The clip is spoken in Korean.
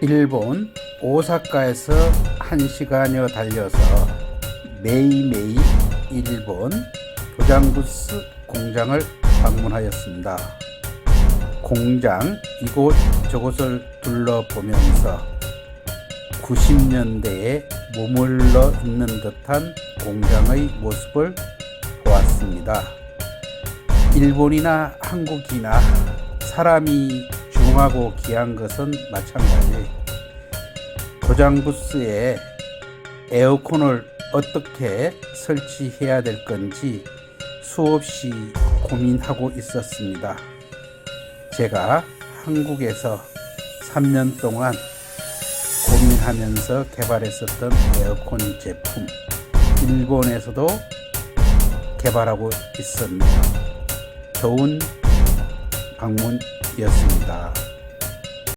일본 오사카에서 한 시간여 달려서 매일매일 일본 도장부스 공장을 방문하였습니다. 공장 이곳 저곳을 둘러보면서 90년대에 머물러 있는 듯한 공장의 모습을 보았습니다. 일본이나 한국이나 사람이 중하고 귀한 것은 마찬가지. 도장 부스에 에어컨을 어떻게 설치해야 될 건지 수없이 고민하고 있었습니다. 제가 한국에서 3년 동안 고민하면서 개발했었던 에어컨 제품, 일본에서도 개발하고 있습니다. 좋은 방문 이었습니다.